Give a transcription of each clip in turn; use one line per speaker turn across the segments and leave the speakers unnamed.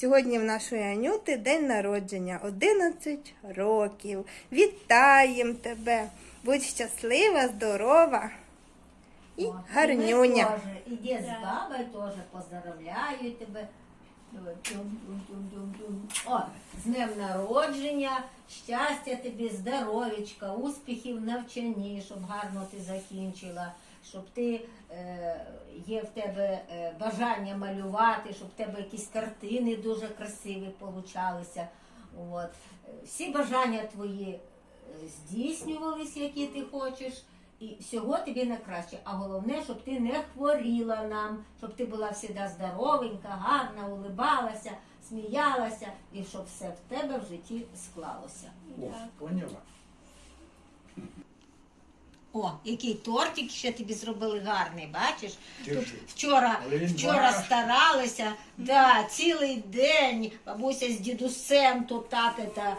Сьогодні в нашої Анюти день народження 11 років. Вітаємо тебе! Будь щаслива, здорова і
О,
гарнюня.
І дід з бабою теж поздравляю тебе. О, з днем народження, щастя тобі, здоров'ячка, успіхів в навчанні, щоб гарно ти закінчила, щоб ти е, є в тебе е, бажання малювати, щоб в тебе якісь картини дуже красиві получалися. От. Всі бажання твої е, здійснювались, які ти хочеш. І всього тобі найкраще. А головне, щоб ти не хворіла нам, щоб ти була завжди здоровенька, гарна, улибалася, сміялася, і щоб все в тебе в житті склалося.
О, поняла.
О, який тортик ще тобі зробили гарний, бачиш? Тут вчора, вчора старалися, да, цілий день бабуся з дідусем тут так это.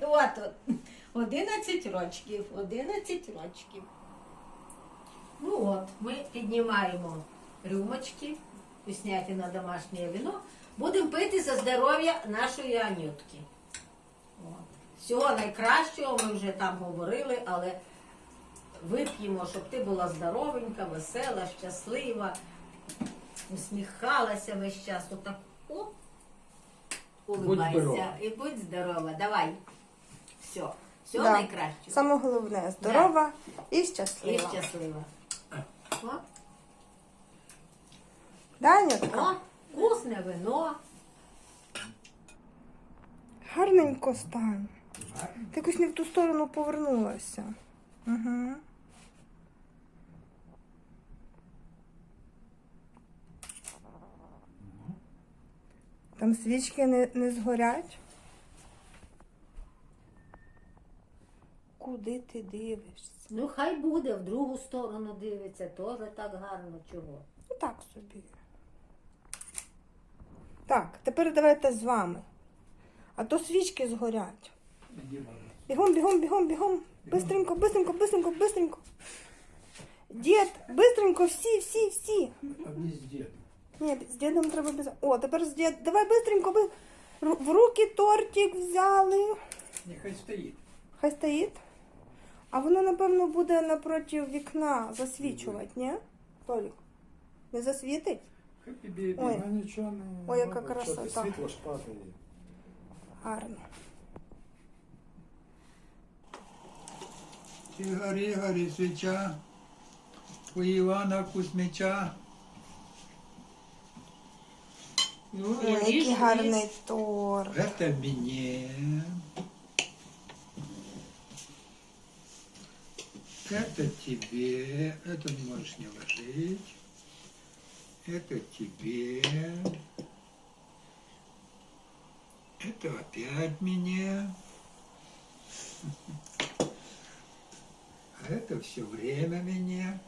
От, от. 11 рочків, 11 рочків. Ну от, ми піднімаємо рюмочки, вкусняті на домашнє вино. Будемо пити за здоров'я нашої Анютки. Всього найкращого ми вже там говорили, але вип'ємо, щоб ти була здоровенька, весела, щаслива, усміхалася весь час. Отак, о, улибайся і будь здорова. Давай. Все, все
Да.
найкраще.
Саме головне здорова і
І
щаслива.
щаслива. О,
Да,
о, вкусне вино.
Гарненько стань. Ти якось не в ту сторону повернулася. Угу. Там свічки не, не згорять. Куди ти дивишся?
Ну, хай буде, в другу сторону дивиться, теж так гарно чого.
Ну так собі. Так, тепер давайте з вами. А то свічки згорять. Бігом, бігом, бігом, бігом. Бистренько, бистренько, бистренько, бистренько. Дід, бистренько, всі, всі, всі.
З дідом.
Ні, з дідом треба без. О, тепер з дід. Давай бистренько, би... В руки тортик взяли.
Нехай стоїть.
Хай стоїть. А воно, напевно, буде напроти вікна засвічувати, ні? Толік? Не засвітить?
Хеппі бібі,
Ой.
ну нічого не.
Ой, яка
Баба, що ти,
красота.
Світло ж падає.
Гарно.
Ігор, Ігор, і свіча. У Івана Кузьмича.
Ну,
Ой, який гарний торт.
Это мне. Это тебе. Это можешь не ложить. Это тебе. Это опять мне. А это все время мне.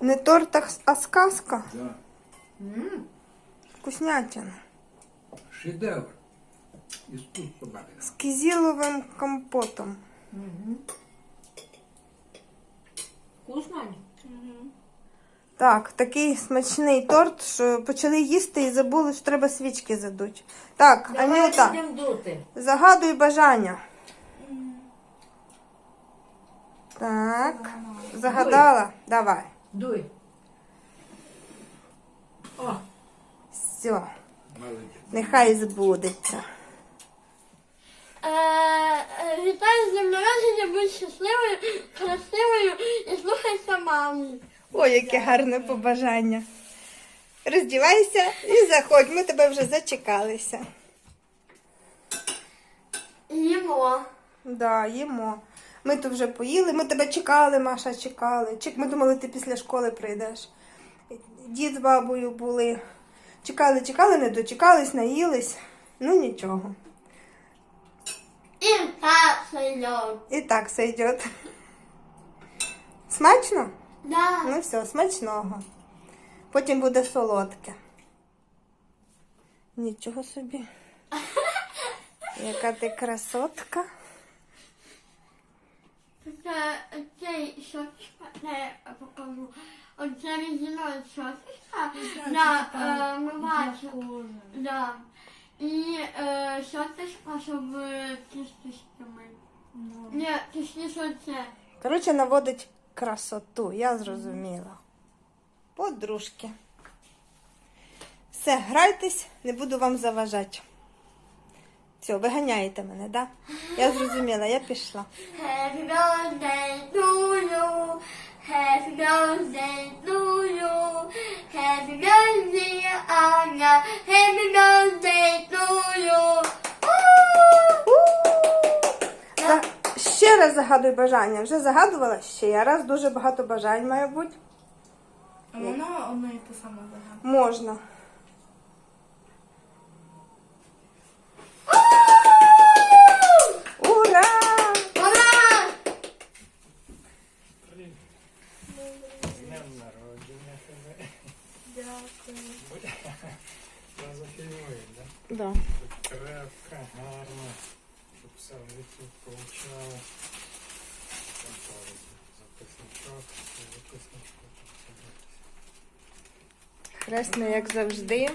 Не торт, а сказка.
Да.
М,
Вкуснятина.
Шедевр. Искусство бабина.
З кизіловим компотом.
мгм. Вкусно?
Так, такий смачний торт, що почали їсти і забули, що треба свічки задуть. Так,
Давай
Анюта,
дути.
загадуй бажання. Так, загадала? Давай.
Дуй. О,
Все, нехай збудеться.
Е, е, Вітаю з днем народження, будь щасливою, красивою і слухайся маму.
Ой, яке гарне побажання. Роздівайся і заходь, ми тебе вже зачекалися.
Їмо.
Да, їмо. Ми тут вже поїли, ми тебе чекали, Маша, чекали. Чек- Ми думали, ти після школи прийдеш. Дід з бабою були. Чекали, чекали, не дочекались, наїлись. Ну нічого.
І так сойдет.
І так все йде. Смачно?
Да.
Ну все, смачного. Потім буде солодке. Нічого собі. Яка ти красотка.
Це сочка, це покажу. Оце різиною сочка. на е, мивачку. Да. І е, щоточка, щоб е, кісточками. Ні, точніше оце.
Коротше, наводить красоту, я зрозуміла. Подружки. Все, грайтесь, не буду вам заважати. Все, виганяєте мене, да? Я зрозуміла, я пішла.
Happy birthday to you. Happy birthday to you.
За... Ще раз загадуй бажання. Вже загадувала ще раз. Дуже багато бажань має бути.
А воно одно і те саме загадує.
Можна. Ура!
Ура!
З днем народження тебе.
Дякую.
Розофігує, да?
Да.
Крепка, гарна, щоб все в житті получало. Там записничок, записничок.
Хресний, як завжди.
Як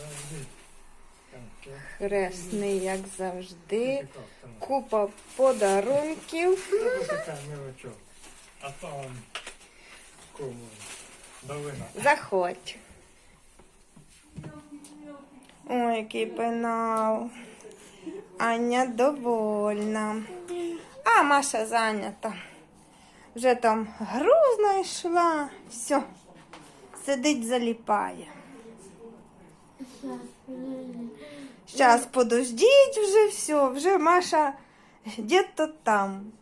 завжди.
Хресний, як завжди. Купа подарунків.
така. А он кому.
Заходь. Ой, який пенал. Аня довольна. А Маша зайнята. Вже там гру знайшла. Все. Сидить, заліпає. Зараз подождіть вже все. Вже Маша где-то там.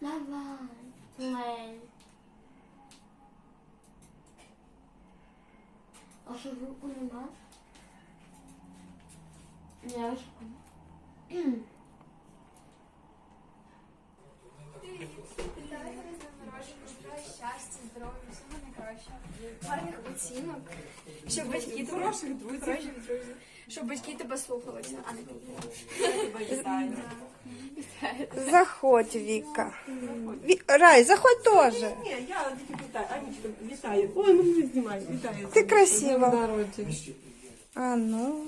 Давай. А що руку нема? Ні, руку.
щастя, здоров'я, всього найкращого, гарних оцінок, щоб батьки тебе хороших друзів, щоб батьки тебе слухалися, а не вітаю.
Заходь, Віка. Ві... Рай, заходь теж.
Ні, я тільки вітаю. Анічка, вітаю. Ой, ну не знімай, вітаю.
Ти красива.
Народження.
А ну.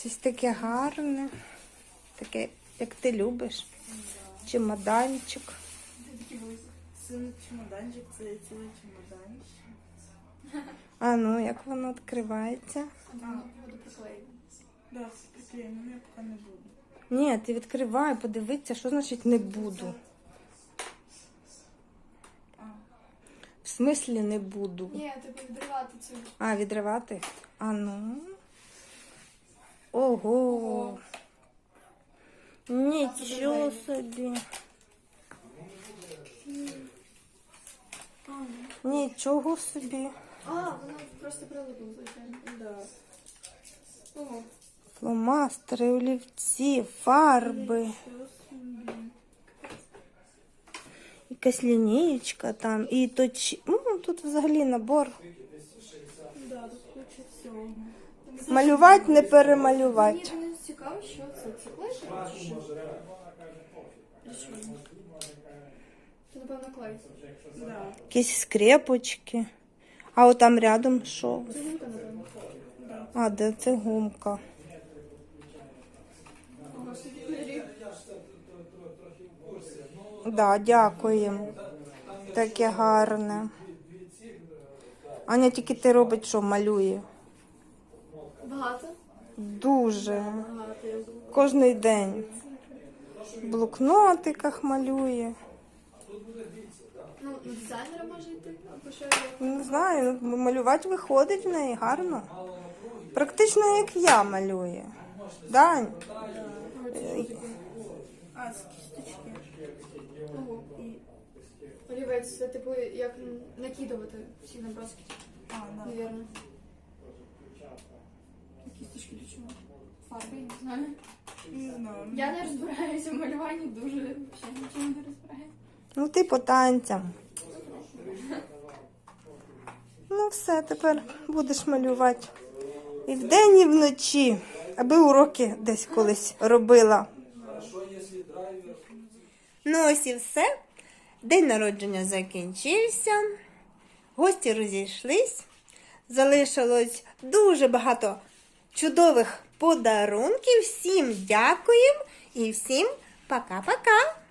Щось таке гарне. Таке, як ти любиш. Чемоданчик.
Цілий чемоданчик, це цілий чемоданчик.
А ну, як воно відкривається?
Да, приклеїмо, але я поки не буду.
Ні, ти відкривай, подивися, що значить не буду. В смислі не буду.
Ні, типу відривати цю.
А, відривати? А ну. Ого. Нічого собі. Нічого собі.
А, воно просто прилипло, звичайно.
Да.
Фломастери, олівці, фарби. Якась лінієчка там. І точ... ну, тут взагалі набор.
Да, тут куча всього.
Малювати, не перемалювати.
Мені цікаво, що це. Це клей? Це, напевно, клей.
Да.
Якісь скрепочки. А от там рядом що?
Це гумка, напевно.
А, де це гумка? Да, дякуємо. Таке гарне. Аня тільки ти робить, що малює.
Багато?
Дуже.
Багато.
Кожний день. В блокнотиках малює.
Ну, дизайнера може йти, або що.
Не знаю, ну, малювати виходить в неї гарно. Практично як я малюю. Дань.
А, це кісточки.
Ого. Олівець, це типу як накидувати всі наброски,
А, да.
навірно. Кісточки для чого? Фарби, я не знаю.
Не знаю.
Я не розбираюся в малюванні дуже, взагалі нічого не розбираюся.
Ну ти по танцям. Ну все, тепер будеш малювати. І вдень, і вночі. Аби уроки десь колись робила. Ну ось і все. День народження закінчився, гості розійшлись, залишилось дуже багато чудових подарунків. Всім дякуємо і всім пока-пока!